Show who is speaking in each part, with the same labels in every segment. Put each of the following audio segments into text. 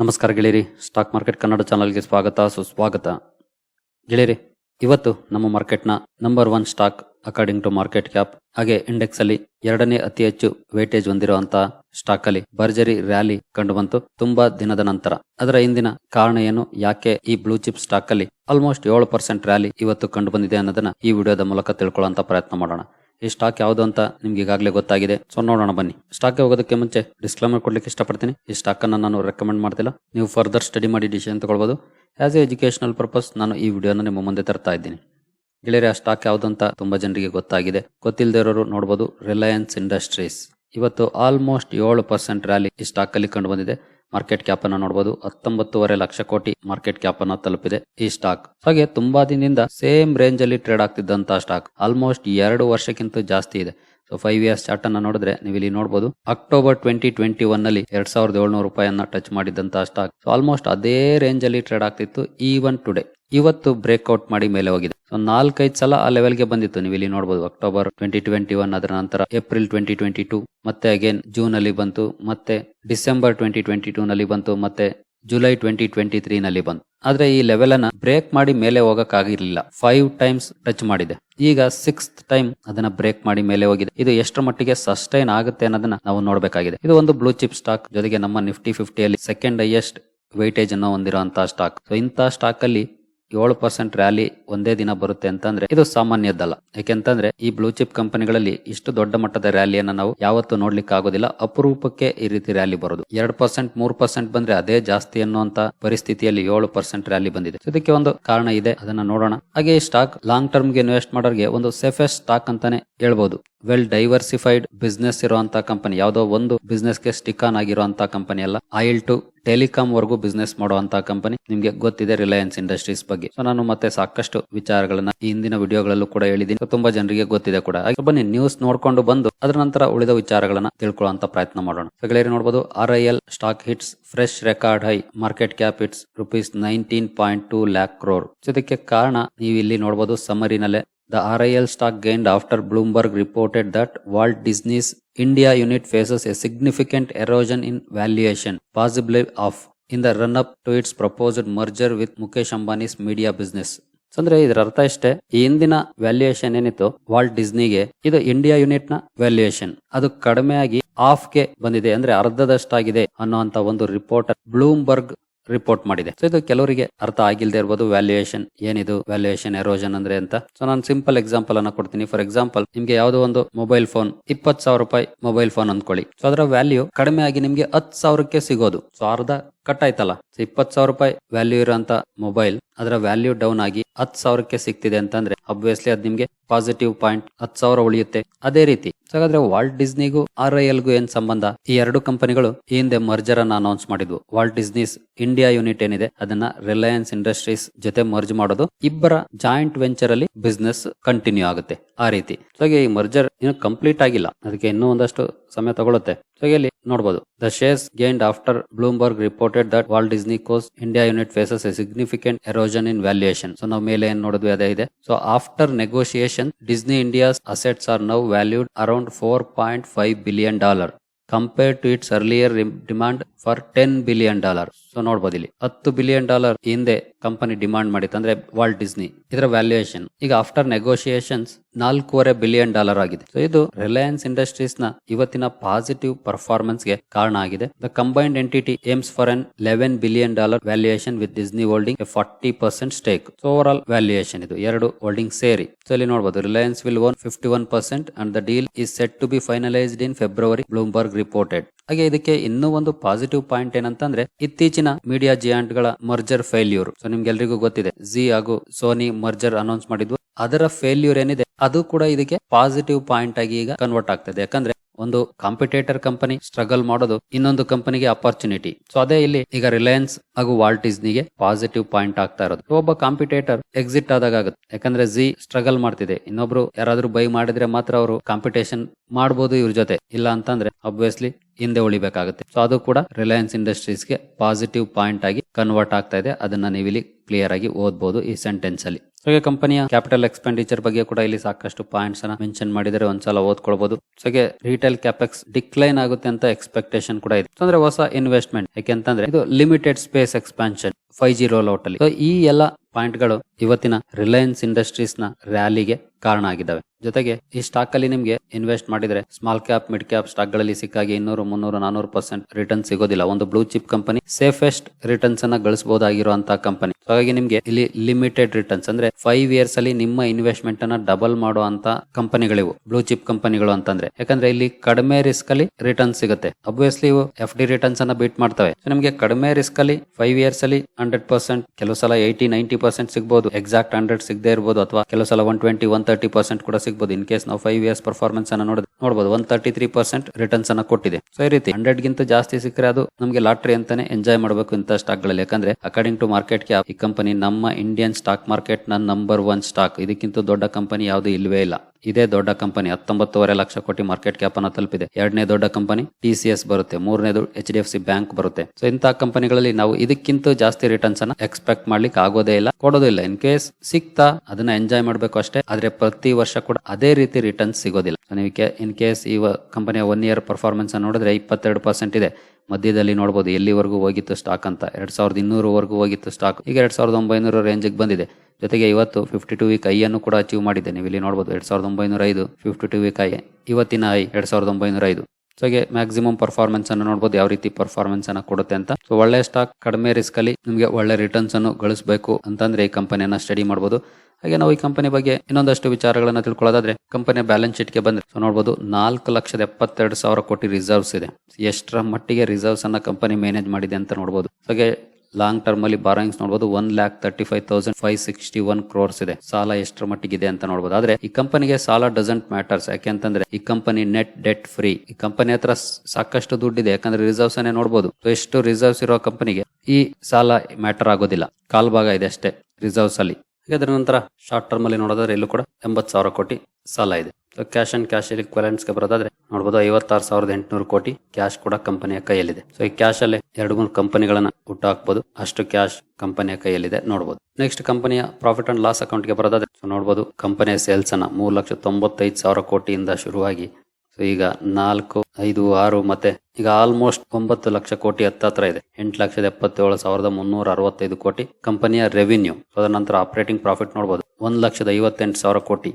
Speaker 1: ನಮಸ್ಕಾರ ಗೆಳೆಯರಿ. Stock market Kannada ಚಾನಲ್ಗೆ ಸ್ವಾಗತ, ಸುಸ್ವಾಗತ. ಗೆಳೆಯರಿ, ಇವತ್ತು ನಮ್ಮ ಮಾರ್ಕೆಟ್ನ number one stock according to market cap ಹಾಗೆ ಇಂಡೆಕ್ಸ್ ಅಲ್ಲಿ ಎರಡನೇ ಅತಿ ಹೆಚ್ಚು ವೇಟೇಜ್ ಹೊಂದಿರುವಂತಹ ಸ್ಟಾಕ್ ಅಲ್ಲಿ ಭರ್ಜರಿ ರ್ಯಾಲಿ ಕಂಡು ಬಂತು ತುಂಬಾ ದಿನದ ನಂತರ. ಅದರ ಹಿಂದಿನ ಕಾರಣ ಏನು, ಯಾಕೆ ಈ ಬ್ಲೂ ಚಿಪ್ ಸ್ಟಾಕ್ ಅಲ್ಲಿ ಆಲ್ಮೋಸ್ಟ್ ಏಳು ಪರ್ಸೆಂಟ್ ರ್ಯಾಲಿ ಇವತ್ತು ಕಂಡು ಬಂದಿದೆ ಅನ್ನೋದನ್ನ ಈ ವಿಡಿಯೋದ ಮೂಲಕ ತಿಳ್ಕೊಳ್ಳುವಂತ ಪ್ರಯತ್ನ ಮಾಡೋಣ. ಈ ಸ್ಟಾಕ್ ಯಾವುದು ಅಂತ ನಿಮ್ಗೆ ಈಗಾಗಲೇ ಗೊತ್ತಾಗಿದೆ. ಸೊ ನೋಡೋಣ ಬನ್ನಿ. ಸ್ಟಾಕ್ ಹೋಗೋದಕ್ಕೆ ಮುಂಚೆ ಡಿಸ್ಕ್ಲೇಮರ್ ಕೊಡ್ಲಿಕ್ಕೆ ಇಷ್ಟಪಡ್ತೀನಿ. ಈ ಸ್ಟಾಕ್ ಅನ್ನ ನಾನು ರೆಕಮೆಂಡ್ ಮಾಡ್ತಿಲ್ಲ. ನೀವು ಫರ್ದರ್ ಸ್ಟಡಿ ಮಾಡಿ ಡಿಸಿಷನ್ ತಗೊಳ್ಬಹುದು ಆಸ್ ಎ ಎಜುಕೇಶನಲ್ ಪರ್ಪಸ್ ನಾನು ಈ ವಿಡಿಯೋನ ನಿಮ್ಮ ಮುಂದೆ ತರ್ತಾ ಇದ್ದೀನಿ. ಗೆಳೆಯರೆ, ಆ ಸ್ಟಾಕ್ ಯಾವುದು ಅಂತ ತುಂಬಾ ಜನರಿಗೆ ಗೊತ್ತಾಗಿದೆ. ಗೊತ್ತಿಲ್ಲದೆ ಇರೋರು ನೋಡಬಹುದು ರಿಲಯನ್ಸ್ ಇಂಡಸ್ಟ್ರೀಸ್ ಇವತ್ತು ಆಲ್ಮೋಸ್ಟ್ ಏಳು ಪರ್ಸೆಂಟ್ ರ್ಯಾಲಿ ಈ ಸ್ಟಾಕ್ ಅಲ್ಲಿ ಕಂಡು ಬಂದಿದೆ. ಮಾರ್ಕೆಟ್ ಕ್ಯಾಪ್ ಅನ್ನ ನೋಡಬಹುದು ಹತ್ತೊಂಬತ್ತುವರೆ ಲಕ್ಷ ಕೋಟಿ ಮಾರ್ಕೆಟ್ ಕ್ಯಾಪ್ ಅನ್ನ ತಲುಪಿದೆ ಈ ಸ್ಟಾಕ್ ಹಾಗೆ ತುಂಬಾ ದಿನದಿಂದ ಸೇಮ್ ರೇಂಜ್ ಅಲ್ಲಿ ಟ್ರೇಡ್ ಆಗ್ತಿದ್ದಂತ ಸ್ಟಾಕ್ ಆಲ್ಮೋಸ್ಟ್ ಎರಡು ವರ್ಷಕ್ಕಿಂತ ಜಾಸ್ತಿ ಇದೆ. ಸೊ ಫೈವ್ ಇಯರ್ಸ್ ಚಾರ್ಟ್ ಅನ್ನ ನೋಡಿದ್ರೆ ನೀವು ಇಲ್ಲಿ ನೋಡಬಹುದು ಅಕ್ಟೋಬರ್ ಟ್ವೆಂಟಿ ಟ್ವೆಂಟಿ ಒನ್ನಲ್ಲಿ ಎರಡ್ ಸಾವಿರದ ಏಳ್ನೂರು ರೂಪಾಯಿಯನ್ನ ಟಚ್ ಮಾಡಿದಂತಹ ಸ್ಟಾಕ್ ಸೊ ಆಲ್ಮೋಸ್ಟ್ ಅದೇ ರೇಂಜ್ ಅಲ್ಲಿ ಟ್ರೇಡ್ ಆಗ್ತಿತ್ತು ಈವನ್ ಟುಡೇ ಇವತ್ತು ಬ್ರೇಕ್ಔಟ್ ಮಾಡಿ ಮೇಲೆ ಹೋಗಿದೆ. ಸೊ ನಾಲ್ಕೈದು ಸಲ ಆ ಲೆವೆಲ್ಗೆ ಬಂದಿತ್ತು. ನೀವು ಇಲ್ಲಿ ನೋಡಬಹುದು ಅಕ್ಟೋಬರ್ ಟ್ವೆಂಟಿ ಟ್ವೆಂಟಿ ಒನ್ ಅದರ ನಂತರ ಏಪ್ರಿಲ್ ಟ್ವೆಂಟಿ ಟ್ವೆಂಟಿ ಟೂ ಮತ್ತೆ ಅಗೇನ್ ಜೂನ್ ಅಲ್ಲಿ ಬಂತು, ಮತ್ತೆ ಡಿಸೆಂಬರ್ ಟ್ವೆಂಟಿ ಟ್ವೆಂಟಿ ಟೂ ನಲ್ಲಿ ಬಂತು, ಮತ್ತೆ ಜುಲೈ ಟ್ವೆಂಟಿ ಟ್ವೆಂಟಿ ತ್ರೀ ನಲ್ಲಿ ಬಂತು. ಆದ್ರೆ ಈ ಲೆವೆಲ್ ಅನ್ನ ಬ್ರೇಕ್ ಮಾಡಿ ಮೇಲೆ ಹೋಗಕ್ ಆಗಿರ್ಲಿಲ್ಲ ಫೈವ್ ಟೈಮ್ಸ್ ಟಚ್ ಮಾಡಿದೆ. ಈಗ ಸಿಕ್ಸ್ ಟೈಮ್ ಅದನ್ನ ಬ್ರೇಕ್ ಮಾಡಿ ಮೇಲೆ ಹೋಗಿದೆ. ಇದು ಎಷ್ಟರ ಮಟ್ಟಿಗೆ ಸಸ್ಟೈನ್ ಆಗುತ್ತೆ ಅನ್ನೋದನ್ನ ನಾವು ನೋಡಬೇಕಾಗಿದೆ. ಇದು ಒಂದು ಬ್ಲೂ ಚಿಪ್ ಸ್ಟಾಕ್. ಜೊತೆಗೆ ನಮ್ಮ ನಿಫ್ಟಿ ಫಿಫ್ಟಿಯಲ್ಲಿ ಸೆಕೆಂಡ್ ಹೈಯೆಸ್ಟ್ ವೈಟೇಜ್ ಅನ್ನು ಹೊಂದಿರುವಂತಹ ಸ್ಟಾಕ್. ಸೊ ಇಂತಹ ಸ್ಟಾಕ್ ಅಲ್ಲಿ ಏಳು ಪರ್ಸೆಂಟ್ ರ್ಯಾಲಿ ಒಂದೇ ದಿನ ಬರುತ್ತೆ ಅಂತಂದ್ರೆ ಇದು ಸಾಮಾನ್ಯದ್ದಲ್ಲ. ಯಾಕೆಂತಂದ್ರೆ ಈ ಬ್ಲೂ ಚಿಪ್ ಕಂಪನಿಗಳಲ್ಲಿ ಇಷ್ಟು ದೊಡ್ಡ ಮಟ್ಟದ ರ್ಯಾಲಿಯನ್ನು ನಾವು ಯಾವತ್ತೂ ನೋಡ್ಲಿಕ್ಕೆ ಆಗೋದಿಲ್ಲ ಅಪರೂಪಕ್ಕೆ ಈ ರೀತಿ ರ್ಯಾಲಿ ಬರೋದು. ಎರಡ್ ಪರ್ಸೆಂಟ್, ಮೂರ್ ಪರ್ಸೆಂಟ್ ಬಂದ್ರೆ ಅದೇ ಜಾಸ್ತಿ ಅನ್ನುವಂತ ಪರಿಸ್ಥಿತಿಯಲ್ಲಿ ಏಳು ಪರ್ಸೆಂಟ್ ರ್ಯಾಲಿ ಬಂದಿದೆ. ಇದಕ್ಕೆ ಒಂದು ಕಾರಣ ಇದೆ. ಅದನ್ನ ನೋಡೋಣ. ಹಾಗೆ ಸ್ಟಾಕ್ ಲಾಂಗ್ ಟರ್ಮ್ಗೆ ಇನ್ವೆಸ್ಟ್ ಮಾಡೋರಿಗೆ ಒಂದು ಸೇಫೆಸ್ಟ್ ಸ್ಟಾಕ್ ಅಂತಾನೆ ಹೇಳ್ಬೋದು. ವೆಲ್ ಡೈವರ್ಸಿಫೈಡ್ ಬಿಸ್ನೆಸ್ ಇರುವಂತಹ ಕಂಪನಿ ಯಾವುದೋ ಒಂದು ಬಿಸ್ನೆಸ್ಗೆ ಸ್ಟಿಕ್ ಆನ್ ಆಗಿರುವಂತಹ ಕಂಪನಿ ಅಲ್ಲ. ಆಯಿಲ್ ಟು ಟೆಲಿಕಾಂ ವರ್ಗೂ ಬಿಸ್ನೆಸ್ ಮಾಡುವಂತಹ ಕಂಪನಿ ನಿಮ್ಗೆ ಗೊತ್ತಿದೆ ರಿಲಯನ್ಸ್ ಇಂಡಸ್ಟ್ರೀಸ್ ಬಗ್ಗೆ. ಸೊ ನಾನು ಮತ್ತೆ ಸಾಕಷ್ಟು ವಿಚಾರಗಳನ್ನ ಈ ಹಿಂದಿನ ವಿಡಿಯೋಗಳಲ್ಲೂ ಕೂಡ ಹೇಳಿದ್ದೀನಿ. So, ತುಂಬಾ ಜನರಿಗೆ ಗೊತ್ತಿದೆ ಕೂಡ. ಬನ್ನಿ ನ್ಯೂಸ್ ನೋಡ್ಕೊಂಡು ಬಂದು ಅದರ ನಂತರ ಉಳಿದ ವಿಚಾರಗಳನ್ನ ತಿಳ್ಕೊಳ್ಳುವಂತ ಪ್ರಯತ್ನ ಮಾಡೋಣ. ಗೆಳೆಯರು ನೋಡಬಹುದು R I L stock hits fresh record high market cap its rupees nineteen point two lakh crore ಇದಕ್ಕೆ ಕಾರಣ ನೀವು ಇಲ್ಲಿ ನೋಡಬಹುದು ಸಮರಿನಲ್ಲೇ The RIL stock gained after Bloomberg reported that Walt Disney's India unit faces a significant erosion in valuation, possibly of in the run-up to its proposed merger with Mukesh Ambani's media business. ಅಂದ್ರೆ ಇದರ ಅರ್ಥ ಇಷ್ಟೇ ಈ ಹಿಂದಿನ valuation ಏನಿತ್ತು Walt ಡಿಸ್ನಿಗೆ ಇದು India ಯೂನಿಟ್ನ valuation ಅದು ಕಡಿಮೆ ಆಗಿ ಆಫ್ಗೆ ಬಂದಿದೆ ಅಂದ್ರೆ ಅರ್ಧದಷ್ಟಾಗಿದೆ ಅನ್ನುವಂತ ಒಂದು ರಿಪೋರ್ಟ್ ಬ್ಲೂಮ್ಬರ್ಗ್ ರಿಪೋರ್ಟ್ ಮಾಡಿದೆ. ಸೊ ಇದು ಕೆಲವರಿಗೆ ಅರ್ಥ ಆಗಿಲ್ಲದೆ ಇರ್ಬೋದು. ವ್ಯಾಲ್ಯೂಯೇಷನ್ ಏನಿದು? ವ್ಯಾಲ್ಯೂಯೇಷನ್ ಎರೋಷನ್ ಅಂದ್ರೆ ಅಂತ ಸೊ ನಾನು ಸಿಂಪಲ್ ಎಕ್ಸಾಂಪಲ್ ಅನ್ನ ಕೊಡ್ತೀನಿ. ಫಾರ್ ಎಕ್ಸಾಂಪಲ್ ನಿಮ್ಗೆ ಯಾವುದೋ ಒಂದು ಮೊಬೈಲ್ ಫೋನ್ ಇಪ್ಪತ್ತು ಸಾವಿರ ರೂಪಾಯಿ ಮೊಬೈಲ್ ಫೋನ್ ಅಂದ್ಕೊಳ್ಳಿ. ಸೊ ಅದರ ವ್ಯಾಲ್ಯೂ ಕಡಿಮೆ ಆಗಿ ನಿಮ್ಗೆ ಹತ್ತು ಸಾವಿರಕ್ಕೆ ಸಿಗೋದು. ಸೊ ಅರ್ಧ ಕಟ್ ಆಯ್ತಲ್ಲ ಸೊ ಇಪ್ಪತ್ ಸಾವಿರ ರೂಪಾಯಿ ವ್ಯಾಲ್ಯೂ ಇರೋಂತ ಮೊಬೈಲ್ ಅದರ ವ್ಯಾಲ್ಯೂ ಡೌನ್ ಆಗಿ ಹತ್ತು ಸಾವಿರಕ್ಕೆ ಸಿಗ್ತಿದೆ ಅಂತಂದ್ರೆ ಅಬ್ವಿಯಸ್ಲಿ ಅದ್ ನಿಮ್ಗೆ ಪಾಸಿಟಿವ್ ಪಾಯಿಂಟ್ ಹತ್ತು ಸಾವಿರ ಉಳಿಯುತ್ತೆ. ಅದೇ ರೀತಿ ಹಾಗಾದ್ರೆ ವಾಲ್ಟ್ ಡಿಸ್ನಿಗೂ ಆರ್ ಐ ಎಲ್ಗೂ ಏನ್ ಸಂಬಂಧ? ಈ ಎರಡು ಕಂಪನಿಗಳು ಈ ಹಿಂದೆ ಮರ್ಜರ್ ಅನ್ನ ಅನೌನ್ಸ್ ಮಾಡಿದ್ವು. ವಾಲ್ಟ್ ಡಿಸ್ನೀಸ್ ಇಂಡಿಯಾ ಯೂನಿಟ್ ಏನಿದೆ, ಅದನ್ನ ರಿಲಯನ್ಸ್ ಇಂಡಸ್ಟ್ರೀಸ್ ಜೊತೆ ಮರ್ಜ್ ಮಾಡೋದು. ಇಬ್ಬರ ಜಾಯಿಂಟ್ ವೆಂಚರ್ ಅಲ್ಲಿ ಬಿಸ್ನೆಸ್ ಕಂಟಿನ್ಯೂ ಆಗುತ್ತೆ. ಆ ರೀತಿ. ಹಾಗೆ ಈ ಮರ್ಜರ್ ಇನ್ನು ಕಂಪ್ಲೀಟ್ ಆಗಿಲ್ಲ. ಅದಕ್ಕೆ ಇನ್ನೂ ಒಂದಷ್ಟು ಸಮಯ ತಗೊಳುತ್ತೆ. ಸೊ ಇಲ್ಲಿ ನೋಡಬಹುದು the shares gained after Bloomberg reported that Walt Disney Co's India unit faces a significant erosion in valuation so ನಾವು ಮೇಲೆ ಏನ್ ನೋಡಿದ್ವಿ ಅದೇ ಇದೆ. So after negotiation Disney India's assets are now valued around four point five billion dollar compared to its earlier demand for ten billion dollar so ನೋಡಬಹುದು ಇಲ್ಲಿ ಹತ್ತು billion dollar ಹಿಂದೆ ಕಂಪನಿ ಡಿಮಾಂಡ್ ಮಾಡಿತ್ತು. ಅಂದ್ರೆ ವಾಲ್ಟ್ ಡಿಸ್ನಿ ಇದರ valuation ಈಗ after negotiations ನಾಲ್ಕೂವರೆ billion dollar ಆಗಿದೆ. ಸೊ ಇದು ರಿಲಯನ್ಸ್ ಇಂಡಸ್ಟ್ರೀಸ್ನ ಇವತ್ತಿನ ಪಾಸಿಟಿವ್ ಪರ್ಫಾರ್ಮೆನ್ಸ್ಗೆ ಕಾರಣ ಆಗಿದೆ. The combined entity aims for an eleven billion dollar valuation with Disney holding forty percent stake so over all valuation ಇದು. ಎರಡು ಹೋಲ್ಡಿಂಗ್ ಸೇರಿ. ಸೊ ಇಲ್ಲಿ ನೋಡಬಹುದು Reliance will own fifty one percent and the deal is set to be finalised in February Bloomberg reported ಹಾಗೆ ಇದಕ್ಕೆ ಇನ್ನೂ ಒಂದು positive point ಏನಂತಂದ್ರೆ ಇತ್ತೀಚಿನ ಮೀಡಿಯಾ ಜಿಯಾಂಟ್ಗಳ ಮರ್ಜರ್ ಫೇಲ್ಯೂರ್ ಸೊ ನಿಮ್ಗೆಲ್ರಿಗೂ ಗೊತ್ತಿದೆ ಜಿ ಹಾಗೂ ಸೋನಿ ಮರ್ಜರ್ ಅನೌನ್ಸ್ ಮಾಡಿದ್ವು. ಅದರ ಫೇಲ್ಯೂರ್ ಏನಿದೆ, ಅದು ಕೂಡ ಇದಕ್ಕೆ ಪಾಸಿಟಿವ್ ಪಾಯಿಂಟ್ ಆಗಿ ಈಗ ಕನ್ವರ್ಟ್ ಆಗ್ತದೆ. ಯಾಕಂದ್ರೆ ಒಂದು ಕಾಂಪಿಟೇಟರ್ ಕಂಪನಿ ಸ್ಟ್ರಗಲ್ ಮಾಡೋದು ಇನ್ನೊಂದು ಕಂಪನಿಗೆ ಅಪರ್ಚುನಿಟಿ ಸೊ ಅದೇ ಇಲ್ಲಿ ಈಗ ರಿಲಯನ್ಸ್ ಹಾಗೂ ವಾಲ್ಟ್ ಡಿಸ್ನಿಗೆ ಪಾಸಿಟಿವ್ ಪಾಯಿಂಟ್ ಆಗ್ತಾ ಇರೋದು. ಒಬ್ಬ ಕಾಂಪಿಟೇಟರ್ ಎಕ್ಸಿಟ್ ಆದಾಗ ಆಗುತ್ತೆ. ಯಾಕಂದ್ರೆ ಜಿ ಸ್ಟ್ರಗಲ್ ಮಾಡ್ತಿದೆ. ಇನ್ನೊಬ್ರು ಯಾರಾದ್ರೂ ಬೈ ಮಾಡಿದ್ರೆ ಮಾತ್ರ ಅವರು ಕಾಂಪಿಟೇಷನ್ ಮಾಡಬಹುದು ಇವ್ರ ಜೊತೆ. ಇಲ್ಲ ಅಂತಂದ್ರೆ ಅಬ್ವಿಯಸ್ಲಿ ಹಿಂದೆ ಉಳಿಬೇಕಾಗುತ್ತೆ. ಸೊ ಅದು ಕೂಡ ರಿಲಯನ್ಸ್ ಇಂಡಸ್ಟ್ರೀಸ್ಗೆ ಪಾಸಿಟಿವ್ ಪಾಯಿಂಟ್ ಆಗಿ ಕನ್ವರ್ಟ್ ಆಗ್ತಾ ಇದೆ. ಅದನ್ನ ನೀವು ಇಲ್ಲಿ ಕ್ಲಿಯರ್ ಆಗಿ ಓದಬಹುದು ಈ ಸೆಂಟೆನ್ಸ್ ಅಲ್ಲಿ. ಹಾಗೆ ಕಂಪನಿಯ ಕ್ಯಾಪಿಟಲ್ ಎಕ್ಸ್ಪೆಂಡಿಚರ್ ಬಗ್ಗೆ ಕೂಡ ಇಲ್ಲಿ ಸಾಕಷ್ಟು ಪಾಯಿಂಟ್ಸ್ ಅನ್ನ ಮೆನ್ಷನ್ ಮಾಡಿದರೆ ಒಂದ್ಸಲ ಓದ್ಕೊಳ್ಬಹುದು ಹಾಗೆ ರಿಟೇಲ್ ಕ್ಯಾಪೆಕ್ಸ್ ಡಿಕ್ಲೈನ್ ಆಗುತ್ತೆ ಅಂತ ಎಕ್ಸ್ಪೆಕ್ಟೇಷನ್ ಕೂಡ ಇದೆ. ಅಂದ್ರೆ ಹೊಸ ಇನ್ವೆಸ್ಟ್ಮೆಂಟ್ ಯಾಕೆಂತಂದ್ರೆ ಇದು limited space expansion five G roll out ಅಲ್ಲಿ ಈ ಎಲ್ಲ ಪಾಯಿಂಟ್ಗಳು ಇವತ್ತಿನ ರಿಲಯನ್ಸ್ ಇಂಡಸ್ಟ್ರೀಸ್ನ ರ್ಯಾಲಿಗೆ ಕಾರಣ ಆಗಿದ್ದಾವೆ. ಜೊತೆಗೆ ಈ ಸ್ಟಾಕ್ ಅಲ್ಲಿ ನಿಮ್ಗೆ ಇನ್ವೆಸ್ಟ್ ಮಾಡಿದ್ರೆ ಸ್ಮಾಲ್ ಕ್ಯಾಪ್ ಮಿಡ್ ಕ್ಯಾಪ್ ಸ್ಟಾಕ್ಗಳಲ್ಲಿ ಸಿಕ್ಕಾಗಿ ಇನ್ನೂರು, ಮುನ್ನೂರು, ನಾನೂರು ಪರ್ಸೆಂಟ್ ರಿಟರ್ನ್ ಸಿಗೋದಿಲ್ಲ. ಒಂದು blue chip company safest returns ಅನ್ನ ಗಳಿಸಬಹುದಾಗಿರುವಂತಹ ಕಂಪನಿ ಹಾಗಾಗಿ ನಿಮ್ಗೆ ಇಲ್ಲಿ ಲಿಮಿಟೆಡ್ ರಿಟರ್ನ್ಸ್ ಅಂದ್ರೆ ಫೈವ್ ಇಯರ್ಸ್ ಅಲ್ಲಿ ನಿಮ್ಮ ಇನ್ವೆಸ್ಟ್ಮೆಂಟ್ ಅನ್ನ ಡಬಲ್ ಮಾಡುವಂತ ಕಂಪನಿಗಳಿವು ಬ್ಲೂ ಚಿಪ್ ಕಂಪನಿಗಳು ಅಂತಂದ್ರೆ. ಯಾಕಂದ್ರೆ ಇಲ್ಲಿ ಕಡಿಮೆ ರಿಸ್ಕ್ ಅಲ್ಲಿ ರಿಟರ್ನ್ ಸಿಗುತ್ತೆ. ಅಬ್ವಿಯಸ್ಲಿ ಇವು ಎಫ್ ಡಿ ರಿಟರ್ನ್ಸ್ ಅನ್ನ ಬೀಟ್ ಮಾಡ್ತವೆ. ನಿಮಗೆ ಕಡಿಮೆ ರಿಸ್ಕ್ ಅಲ್ಲಿ ಫೈವ್ ಇಯರ್ಸ್ ಅಲ್ಲಿ ಹಂಡ್ರೆಡ್ ಪರ್ಸೆಂಟ್ ಕೆಲವು ಸಲ ಏಯ್ಟಿ ನೈಂಟಿ ಪರ್ಸೆಂಟ್ ಸಿಗಬಹುದು ಎಕ್ಸಾಕ್ಟ್ ಹಂಡ್ರೆಡ್ ಸಿಗದೆ ಇರಬಹುದು ಅಥವಾ ಕೆಲವು ಸಲ one twenty one thirty percent ಕೂಡ ಸಿಗಬಹುದು ಇನ್ ಕೇಸ್ ನಾವು ಫೈವ್ ಇಯರ್ಸ್ ಪರ್ಫಾರ್ಮೆನ್ಸ್ ಅನ್ನ ನೋಡಿದ್ರೆ ನೋಡಬಹುದು one thirty three percent returns ಅನ್ನ ಕೊಟ್ಟಿದೆ. ಸೊ ಈ ರೀತಿ ಹಂಡ್ರೆಡ್ ಗಿಂತ ಜಾಸ್ತಿ ಸಿಕ್ಕರೆ ಅದು ನಮಗೆ ಲಾಟ್ರಿ ಅಂತಾನೆ ಎಂಜಾಯ್ ಮಾಡಬೇಕು ಇಂಥ ಸ್ಟಾಕ್ಗಳಲ್ಲಿ. ಯಾಕಂದ್ರೆ ಅಕಾರ್ಡಿಂಗ್ ಟು ಮಾರ್ಕೆಟ್ ಕ್ಯಾಪ್ ಈ ಕಂಪನಿ ನಮ್ಮ ಇಂಡಿಯನ್ ಸ್ಟಾಕ್ ಮಾರ್ಕೆಟ್ನ ನಂಬರ್ ಒನ್ ಸ್ಟಾಕ್ ಇದಕ್ಕಿಂತ ದೊಡ್ಡ ಕಂಪನಿ ಯಾವುದು ಇಲ್ವೇ ಇಲ್ಲ. ಇದೇ ದೊಡ್ಡ ಕಂಪನಿ, ಹತ್ತೊಂಬತ್ತುವರೆ ಲಕ್ಷ ಕೋಟಿ ಮಾರ್ಕೆಟ್ ಕ್ಯಾಪ್ ಅನ್ನು ತಲುಪಿದೆ. ಎರಡನೇ ದೊಡ್ಡ ಕಂಪನಿ ಟಿ ಸಿ ಎಸ್ ಬರುತ್ತೆ. ಮೂರನೇದು H D F C bank ಬರುತ್ತೆ. ಸೊ ಇಂತಹ ಕಂಪನಿಗಳಲ್ಲಿ ನಾವು ಇದಕ್ಕಿಂತ ಜಾಸ್ತಿ ರಿಟರ್ನ್ಸ್ ಅನ್ನ ಎಕ್ಸ್ಪೆಕ್ಟ್ ಮಾಡ್ಲಿಕ್ಕೆ ಆಗೋದೇ ಇಲ್ಲ ಕೊಡೋದಿಲ್ಲ ಇನ್ ಕೇಸ್ ಸಿಕ್ತಾ, ಅದನ್ನ ಎಂಜಾಯ್ ಮಾಡಬೇಕು ಅಷ್ಟೇ. ಆದ್ರೆ ಪ್ರತಿ ವರ್ಷ ಕೂಡ ಅದೇ ರೀತಿ ರಿಟರ್ನ್ಸ್ ಸಿಗೋದಿಲ್ಲ. ಇನ್ ಕೇಸ್ ಈ ಕಂಪನಿಯ ಒನ್ ಇಯರ್ ಪರ್ಫಾರ್ಮೆನ್ಸ್ ನೋಡಿದ್ರೆ ಇಪ್ಪತ್ತೆರಡು ಪರ್ಸೆಂಟ್ ಇದೆ. ಮಧ್ಯದಲ್ಲಿ ನೋಡ್ಬೋದು ಎಲ್ಲಿವರೆಗೂ ಹೋಗಿತ್ತು ಸ್ಟಾಕ್ ಅಂತ. ಎರಡು ಸಾವಿರದ ಇನ್ನೂರವರೆಗೂ ಹೋಗಿತ್ತು ಸ್ಟಾಕ್ ಈಗ ಎರಡು ಸಾವಿರದ ಒಂಬೈನೂರ ರೇಂಜಿಗೆ ಬಂದಿದೆ. ಜೊತೆಗೆ ಇವತ್ತು ಫಿಫ್ಟಿ ಟು ವೀಕ್ ಐಯನ್ನು ಕೂಡ ಅಚೀವ್ ಮಾಡಿದೆ. ನೀವು ಇಲ್ಲಿ ನೋಡ್ಬೋದು ಎರಡ್ ಸಾವಿರದ ಒಂಬೈನೂರ ಐದು ಫಿಫ್ಟಿ ಟು ವೀಕ್ ಐ ಇವತ್ತಿನ ಐ ಎರಡ್ ಸಾವಿರದ ಒಂಬೈನೂರ ಐದು. ಸೊ ಹಾಗೆ ಮ್ಯಾಕ್ಸಿಮಮ್ ಪರ್ಫಾರ್ಮೆನ್ಸ್ ಅನ್ನು ನೋಡಬಹುದು ಯಾವ ರೀತಿ ಪರ್ಫಾರ್ಮೆನ್ಸ್ ಅನ್ನ ಕೊಡುತ್ತೆ ಅಂತ. ಸೊ ಒಳ್ಳೆ ಸ್ಟಾಕ್ ಕಡಿಮೆ ರಿಸ್ಕ್ ಅಲ್ಲಿ ನಿಮಗೆ ಒಳ್ಳೆ ರಿಟರ್ನ್ಸ್ ಅನ್ನು ಗಳಿಸಬೇಕು ಅಂತಂದ್ರೆ ಈ ಕಂಪನಿಯನ್ನ ಸ್ಟಡಿ ಮಾಡಬಹುದು ಹಾಗೆ ನಾವು ಈ ಕಂಪನಿ ಬಗ್ಗೆ ಇನ್ನೊಂದಷ್ಟು ವಿಚಾರಗಳನ್ನ ತಿಳ್ಕೊಳ್ಳೋದಾದ್ರೆ ಕಂಪನಿಯ ಬ್ಯಾಲೆನ್ಸ್ ಶೀಟ್ಗೆ ಬಂದ್ರೆ ಸೊ ನೋಡಬಹುದು ನಾಲ್ಕು ಲಕ್ಷದ ಎಪ್ಪತ್ತೆರಡು ಸಾವಿರ ಕೋಟಿ ರಿಸರ್ವ್ಸ್ ಇದೆ. ಎಷ್ಟರ ಮಟ್ಟಿಗೆ ರಿಸರ್ವ್ಸ್ ಅನ್ನ ಕಂಪನಿ ಮ್ಯಾನೇಜ್ ಮಾಡಿದೆ ಅಂತ ನೋಡಬಹುದು ಹಾಗೆ ಲಾಂಗ್ ಟರ್ಮ್ ಅಲ್ಲಿ ಬಾರೋಯಿಂಗ್ಸ್ ನೋಡಬಹುದು one lakh thirty five thousand five sixty one crores ಇದೆ. ಸಾಲ ಎಷ್ಟರ ಮಟ್ಟಿಗಿದೆ ಅಂತ ನೋಡಬಹುದು ಆದ್ರೆ ಈ ಕಂಪನಿಗೆ ಸಾಲ ಡಸಂಟ್ ಮ್ಯಾಟರ್ಸ್ ಯಾಕೆಂತಂದ್ರೆ ಈ ಕಂಪನಿ ನೆಟ್ ಡೆಟ್ ಫ್ರೀ ಈ ಕಂಪನಿ ಹತ್ರ ಸಾಕಷ್ಟು ದುಡ್ಡು ಇದೆ ಯಾಕಂದ್ರೆ ರಿಸರ್ವ್ಸ್ ಅನ್ನೇ ನೋಡಬಹುದು ಎಷ್ಟು ರಿಸರ್ವ್ಸ್ ಇರೋ ಕಂಪನಿಗೆ ಈ ಸಾಲ ಮ್ಯಾಟರ್ ಆಗೋದಿಲ್ಲ. ಕಾಲ್ಭಾಗ ಇದೆ ಅಷ್ಟೇ ರಿಸರ್ವ್ಸ್ ಅಲ್ಲಿ. ಅದರ ನಂತರ ಶಾರ್ಟ್ ಟರ್ಮ್ ಅಲ್ಲಿ ನೋಡೋದಾದ್ರೆ ಇಲ್ಲೂ ಕೂಡ ಎಂಬತ್ತು ಸಾವಿರ ಕೋಟಿ ಸಾಲ ಇದೆ. ಕ್ಯಾಶ್ ಅಂಡ್ ಕ್ಯಾಶ್ ಇಕ್ವಲೆಂಟ್ಸ್ಗೆ ಬರೋದಾದ್ರೆ ನೋಡಬಹುದು ಐವತ್ತಾರು ಸಾವಿರದ ಎಂಟುನೂರು ಕೋಟಿ ಕ್ಯಾಶ್ ಕೂಡ ಕಂಪನಿಯ ಕೈಯಲ್ಲಿದೆ. ಸೊ ಈ ಕ್ಯಾಶ್ ಅಲ್ಲಿ ಎರಡು ಮೂರು ಕಂಪನಿಗಳನ್ನ ಹುಟ್ಟು ಹಾಕಬಹುದು ಅಷ್ಟು ಕ್ಯಾಶ್ ಕಂಪನಿಯ ಕೈಯಲ್ಲಿದೆ ನೋಡಬಹುದು ನೆಕ್ಸ್ಟ್ ಕಂಪನಿಯ ಪ್ರಾಫಿಟ್ ಅಂಡ್ ಲಾಸ್ ಅಕೌಂಟ್ಗೆ ಬರೋದಾದ್ರೆ ಸೊ ನೋಡಬಹುದು ಕಂಪನಿಯ ಸೇಲ್ಸ್ ಅನ್ನ ಮೂರು ಲಕ್ಷ ತೊಂಬತ್ತೈದು ಸಾವಿರ ಕೋಟಿಯಿಂದ ಶುರುವಾಗಿ ಸೊ ಈಗ ನಾಲ್ಕು ಐದು, ಆರು ಮತ್ತೆ ಈಗ ಆಲ್ಮೋಸ್ಟ್ ಒಂಬತ್ತು ಲಕ್ಷ ಕೋಟಿ ಹತ್ತತ್ರ ಇದೆ. ಎಂಟು ಲಕ್ಷದ ಎಪ್ಪತ್ತೇಳು ಸಾವಿರದ ಮುನ್ನೂರ ಅರವತ್ತೈದು ಕೋಟಿ ಕಂಪನಿಯ ರೆವಿನ್ಯೂ ಅದರ ನಂತರ ಆಪರೇಟಿಂಗ್ ಪ್ರಾಫಿಟ್ ನೋಡಬಹುದು ಒಂದ್ ಲಕ್ಷದ ಐವತ್ತೆಂಟು ಸಾವಿರ ಕೋಟಿ.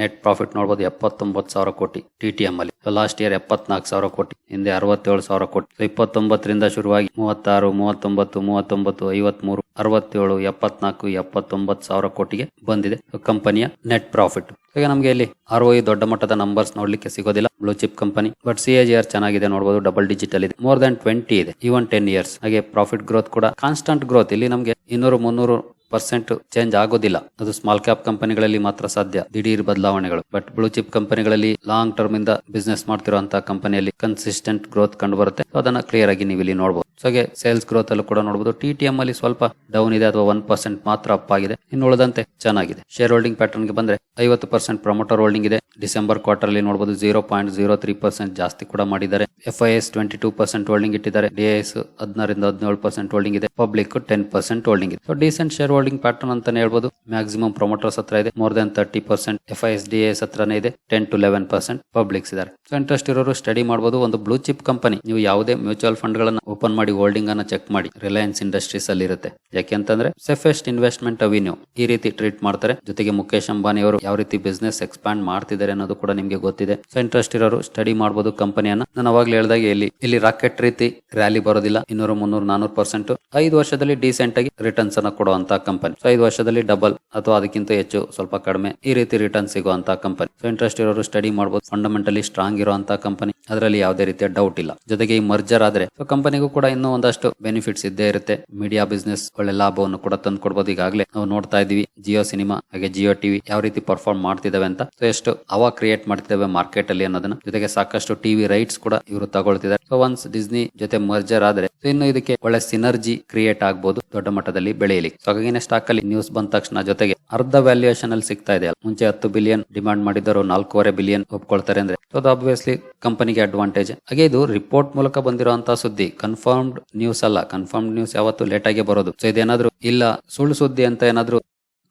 Speaker 1: ನೆಟ್ ಪ್ರಾಫಿಟ್ ನೋಡಬಹುದು ಎಪ್ಪತ್ತೊಂಬತ್ತು ಸಾವಿರ ಕೋಟಿ ಟಿ ಟಿ ಎಂ ಅಲ್ಲಿ. ಲಾಸ್ಟ್ ಇಯರ್ ಎಪ್ಪತ್ನಾಲ್ಕು ಸಾವಿರ ಕೋಟಿ, ಹಿಂದೆ ಅರವತ್ತೇಳು ಸಾವಿರ ಕೋಟಿ. ಇಪ್ಪತ್ತೊಂಬತ್ತರಿಂದ ಶುರುವಾಗಿ ಮೂವತ್ತಾರು, ಮೂವತ್ತೊಂಬತ್ತು ಮೂವತ್ತೊಂಬತ್ತು, ಐವತ್ಮೂರು, ಅರವತ್ತೇಳು, ಎಪ್ಪತ್ನಾಲ್ಕು, ಎಪ್ಪತ್ತೊಂಬತ್ತು ಸಾವಿರ ಕೋಟಿಗೆ ಬಂದಿದೆ. ಕಂಪನಿಯ ನೆಟ್ ಪ್ರಾಫಿಟ್ ಈಗ ನಮಗೆ ಇಲ್ಲಿ ಆರ್ ದೊಡ್ಡ ಮಟ್ಟದ ನಂಬರ್ಸ್ ನೋಡ್ಲಿಕ್ಕೆ ಸಿಗೋದಿಲ್ಲ. Blue chip company but C A ಚೆನ್ನಾಗಿದೆ ನೋಡಬಹುದು ಡಬಲ್ ಡಿಜಿಟಲ್ ಇದೆ. ಮೋರ್ ದನ್ ಟ್ವೆಂಟಿ ಇದೆ ಈವನ್ ಟೆನ್ ಇಯರ್ಸ್ ಹಾಗೆ ಪ್ರಾಫಿಟ್ ಗ್ರೋತ್ ಕೂಡ ಕಾನ್ಸ್ಟಂಟ್ ಗ್ರೋತ್ ಇಲ್ಲಿ ನಮಗೆ ಇನ್ನೂರು, ಮುನ್ನೂರು ಪರ್ಸೆಂಟ್ ಚೇಂಜ್ ಆಗೋದಿಲ್ಲ. ಅದು ಸ್ಮಾಲ್ ಕ್ಯಾಪ್ ಕಂಪನಿಗಳಲ್ಲಿ ಮಾತ್ರ ಸಾಧ್ಯ. ದಿಢೀರ್ ಬದಲಾವಣೆಗಳು. ಬಟ್ ಬ್ಲೂ ಚಿಪ್ ಕಂಪನಿಗಳಲ್ಲಿ ಲಾಂಗ್ ಟರ್ಮ್ ಇಂದ ಬಿಸ್ನೆಸ್ ಮಾಡ್ತಿರುವಂತಹ ಕಂಪನಿಯಲ್ಲಿ ಕನ್ಸಿಸ್ಟೆಂಟ್ ಗ್ರೋತ್ ಕಂಡು ಬರುತ್ತೆ ಅದನ್ನ ಕ್ಲಿಯರ್ ಆಗಿ ನೀವು ಇಲ್ಲಿ ನೋಡಬಹುದು ಸೊ ಹಾಗೆ ಸೇಲ್ಸ್ ಗ್ರೋತ್ ಅಲ್ಲೂ ಕೂಡ ನೋಡಬಹುದು ಟಿ ಟಿ ಎಂ ಅಲ್ಲಿ ಸ್ವಲ್ಪ ಡೌನ್ ಇದೆ ಅಥವಾ ಒನ್ ಪರ್ಸೆಂಟ್ ಮಾತ್ರ ಅಪ್ ಆಗಿದೆ. ಇನ್ನು ಉಳಿದಂತೆ ಚೆನ್ನಾಗಿದೆ. ಶೇರ್ ಹೋಲ್ಡಿಂಗ್ ಪ್ಯಾಟರ್ನ್ಗೆ ಬಂದ್ರೆ ಐವತ್ತು ಪರ್ಸೆಂಟ್ ಪ್ರಮೋಟರ್ ಹೋಲ್ಡಿಂಗ್ ಇದೆ. ಡಿಸೆಂಬರ್ ಕ್ವಾರ್ಟರ್ ಅಲ್ಲಿ ನೋಡಬಹುದು zero point zero three percent ಜಾಸ್ತಿ ಕೂಡ ಮಾಡಿದ್ದಾರೆ. F I S twenty two percent holding ಇಟ್ಟಿದ್ದಾರೆ ಡಿ ಎಸ್ ಹದಿನಾರಿಂದ ಹದಿನೇಳು ಪರ್ಸೆಂಟ್ ಹೋಲ್ಡಿಂಗ್ ಇದೆ. ಪಬ್ಲಿಕ್ ಟೆನ್ ಪರ್ಸೆಂಟ್ ಹೋಲ್ಡಿಂಗ್ ಇದೆ. So decent share holding pattern ಅಂತಾನೆ ಹೇಳ್ಬೋದು. ಮ್ಯಾಕ್ಸಿಮಮ್ ಪ್ರೊಮೋಟರ್ಸ್ ಹತ್ರ ಇದೆ. More than thirty percent F I S D S ಹತ್ರನೇ ಇದೆ. Ten to eleven percent publics ಇದ್ದಾರೆ. ಇಂಟ್ರೆಸ್ಟ್ ಇರೋರು ಸ್ಟಡಿ ಮಾಡಬಹುದು ಒಂದು ಬ್ಲೂ ಚಿಪ್ ಕಂಪನಿ ನೀವು ಯಾವುದೇ ಮ್ಯೂಚುವಲ್ ಫಂಡ್ ಗಳನ್ನ ಓಪನ್ ಮಾಡಿ ಹೋಲ್ಡಿಂಗ್ ಅನ್ನ ಚೆಕ್ ಮಾಡಿ ರಿಲಯನ್ಸ್ ಇಂಡಸ್ಟ್ರೀಸ್ ಅಲ್ಲಿ ಇರುತ್ತೆ. ಯಾಕೆಂತಂದ್ರೆ ಸೇಫೆಸ್ಟ್ ಇನ್ವೆಸ್ಟ್ಮೆಂಟ್ ಅವಿನ್ಯೂ ಈ ರೀತಿ ಟ್ರೀಟ್ ಮಾಡ್ತಾರೆ. ಜೊತೆಗೆ ಮುಖೇಶ್ ಅಂಬಾನಿ ಅವರು ಯಾವ ರೀತಿ ಬಿಸ್ನೆಸ್ ಎಕ್ಸ್ಪಾಂಡ್ ಮಾಡ್ತಿದ್ದಾರೆ ಅನ್ನೋದು ಕೂಡ ನಿಮಗೆ ಗೊತ್ತಿದೆ. ಸೊ ಇಂಟ್ರೆಸ್ಟ್ ಇರೋರು ಸ್ಟಡಿ ಮಾಡಬಹುದು ಕಂಪನಿಯನ್ನ ನಾನು ಅವಾಗ್ಲೇ ಹೇಳಿದಾಗ ಇಲ್ಲಿ ಇಲ್ಲಿ ರಾಕೆಟ್ ರೀತಿ ರ್ಯಾಲಿ ಬರೋದಿಲ್ಲ. ಇನ್ನೂರು ಮುನ್ನೂರು ನಾನೂರು ಪರ್ಸೆಂಟ್ ಐದು ವರ್ಷದಲ್ಲಿ ಡೀಸೆಂಟ್ ಆಗಿ ರಿಟರ್ನ್ಸ್ ಅನ್ನ ಕೊಡುವಂತ ಕಂಪನಿ ಸೊ ಐದು ವರ್ಷದಲ್ಲಿ ಡಬಲ್ ಅಥವಾ ಅದಕ್ಕಿಂತ ಹೆಚ್ಚು ಸ್ವಲ್ಪ ಕಡಿಮೆ ಈ ರೀತಿ ರಿಟರ್ನ್ ಸಿಗುವಂತಹ ಕಂಪನಿ ಸೊ ಇಂಟ್ರೆಸ್ಟ್ ಇರೋರು ಸ್ಟಡಿ ಮಾಡಬಹುದು ಫಂಡಮೆಂಟಲಿ ಸ್ಟ್ರಾಂಗ್ ಇರುವಂತಹ ಕಂಪನಿ ಅದರಲ್ಲಿ ಯಾವುದೇ ರೀತಿಯ ಡೌಟ್ ಇಲ್ಲ. ಜೊತೆಗೆ ಈ ಮರ್ಜರ್ ಆದ್ರೆ ಸೊ ಕಂಪನಿಗೂ ಕೂಡ ಇನ್ನೂ ಒಂದಷ್ಟು ಬೆನಿಫಿಟ್ಸ್ ಇದ್ದೇ ಇರುತ್ತೆ. ಮೀಡಿಯಾ ಬಿಸ್ನೆಸ್ ಒಳ್ಳೆ ಲಾಭವನ್ನು ಕೂಡ ತಂದು ಕೊಡಬಹುದು ಈಗಾಗಲೇ ನಾವು ನೋಡ್ತಾ ಇದೀವಿ ಜಿಯೋ ಸಿನಿಮಾ ಹಾಗೆ ಜಿಯೋ ಟಿವಿ ಯಾವ ರೀತಿ ಪರ್ಫಾರ್ಮ್ ಮಾಡ್ತಿದಾವೆ ಅಂತ. ಸೊ ಎಷ್ಟು ಅವ ಕ್ರಿಯೇಟ್ ಮಾಡ್ತಿದ್ದಾವೆ ಮಾರ್ಕೆಟ್ ಅಲ್ಲಿ ಅನ್ನೋದನ್ನ. ಜೊತೆಗೆ ಸಾಕಷ್ಟು ಟಿವಿ ರೈಟ್ಸ್ ಕೂಡ ಇವರು ತಗೊಳ್ತಿದ್ದಾರೆ. ಸೊ ಒನ್ಸ್ ಡಿಸ್ನಿ ಜೊತೆ ಮರ್ಜರ್ ಆದ್ರೆ ಇನ್ನು ಇದಕ್ಕೆ ಒಳ್ಳೆ ಸಿನರ್ಜಿ ಕ್ರಿಯೇಟ್ ಆಗಬಹುದು ದೊಡ್ಡ ಮಟ್ಟದಲ್ಲಿ ಬೆಳೆಯಲಿ ಸೊ ಹಾಗಾಗಿ ಸ್ಟಾಕ್ ಅಲ್ಲಿ ನ್ಯೂಸ್ ಬಂದ ತಕ್ಷಣ ಜೊತೆಗೆ ಅರ್ಧ ವ್ಯಾಲ್ಯೂಯೇಷನ್ ಅಲ್ಲಿ ಸಿಗ್ತಾ ಇದೆ. ಮುಂಚೆ ಹತ್ತು ಬಿಲಿಯನ್ ಡಿಮಾಂಡ್ ಮಾಡಿದವರು ನಾಲ್ಕೂವರೆ ಬಿಲಿಯನ್ ಒಪ್ಕೊಳ್ತಾರೆ ಅಂದ್ರೆ. ಅದು ಆಬ್ವಿಯಸ್ಲಿ ಕಂಪನಿಗೆ ಅಡ್ವಾಂಟೇಜ್ ಹಾಗೆ ಇದು ರಿಪೋರ್ಟ್ ಮೂಲಕ ಬಂದಿರುವಂತಹ ಸುದ್ದಿ. ಕನ್ಫರ್ಮ್ಡ್ ನ್ಯೂಸ್ ಅಲ್ಲ. ಕನ್ಫರ್ಮ್ಡ್ ನ್ಯೂಸ್ ಯಾವತ್ತು ಲೇಟ್ ಆಗಿ ಬರೋದು. ಸೊ ಇದೇನಾದ್ರೂ ಇಲ್ಲ, ಸುಳ್ಳು ಸುದ್ದಿ ಅಂತ ಏನಾದ್ರೂ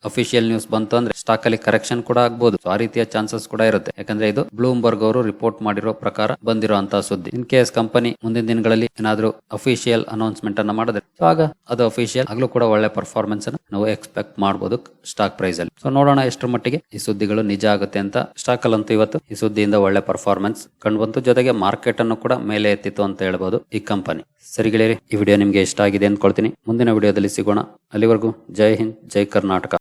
Speaker 1: ಅಫಿಷಿಯಲ್ ನ್ಯೂಸ್ ಬಂತು ಅಂದ್ರೆ ಸ್ಟಾಕ್ ಅಲ್ಲಿ ಕರೆಕ್ಷನ್ ಕೂಡ ಆಗ್ಬಹುದು ಆ ರೀತಿಯ ಚಾನ್ಸಸ್ ಕೂಡ ಇರುತ್ತೆ. ಯಾಕಂದ್ರೆ ಇದು ಬ್ಲೂಮ್ಬರ್ಗ್ ಅವರು ರಿಪೋರ್ಟ್ ಮಾಡಿರೋ ಪ್ರಕಾರ ಬಂದಿರುವಂತಹ ಸುದ್ದಿ. ಇನ್ ಕೇಸ್ ಕಂಪನಿ ಮುಂದಿನ ದಿನಗಳಲ್ಲಿ ಏನಾದ್ರು ಅಫಿಷಿಯಲ್ ಅನೌನ್ಸ್ಮೆಂಟ್ ಅನ್ನ ಮಾಡಿದ್ರೆ ಆಗ ಅದು ಅಫಿಷಿಯಲ್ ಆಗ್ಲೂ ಕೂಡ ಒಳ್ಳೆ ಪರ್ಫಾರ್ಮೆನ್ಸ್ ಅನ್ನು ನಾವು ಎಕ್ಸ್ಪೆಕ್ಟ್ ಮಾಡಬಹುದು ಸ್ಟಾಕ್ ಪ್ರೈಸ್ ಅಲ್ಲಿ. ಸೊ ನೋಡೋಣ ಎಷ್ಟರ ಮಟ್ಟಿಗೆ ಈ ಸುದ್ದಿಗಳು ನಿಜ ಆಗುತ್ತೆ ಅಂತ. ಸ್ಟಾಕ್ ಅಲ್ಲಂತೂ ಇವತ್ತು ಈ ಸುದ್ದಿಯಿಂದ ಒಳ್ಳೆ ಪರ್ಫಾರ್ಮೆನ್ಸ್ ಕಂಡು ಬಂತು ಜೊತೆಗೆ ಮಾರ್ಕೆಟ್ ಅನ್ನು ಕೂಡ ಮೇಲೆ ಎತ್ತಿತ್ತು ಅಂತ ಹೇಳ್ಬಹುದು ಈ ಕಂಪನಿ ಸರಿ ಗೆಳೆಯರಿ, ಈ ವಿಡಿಯೋ ನಿಮ್ಗೆ ಇಷ್ಟ ಆಗಿದೆ ಅಂದ್ಕೊಳ್ತೀನಿ. ಮುಂದಿನ ವಿಡಿಯೋದಲ್ಲಿ ಸಿಗೋಣ. ಅಲ್ಲಿವರೆಗೂ ಜೈ ಹಿಂದ್, ಜೈ ಕರ್ನಾಟಕ.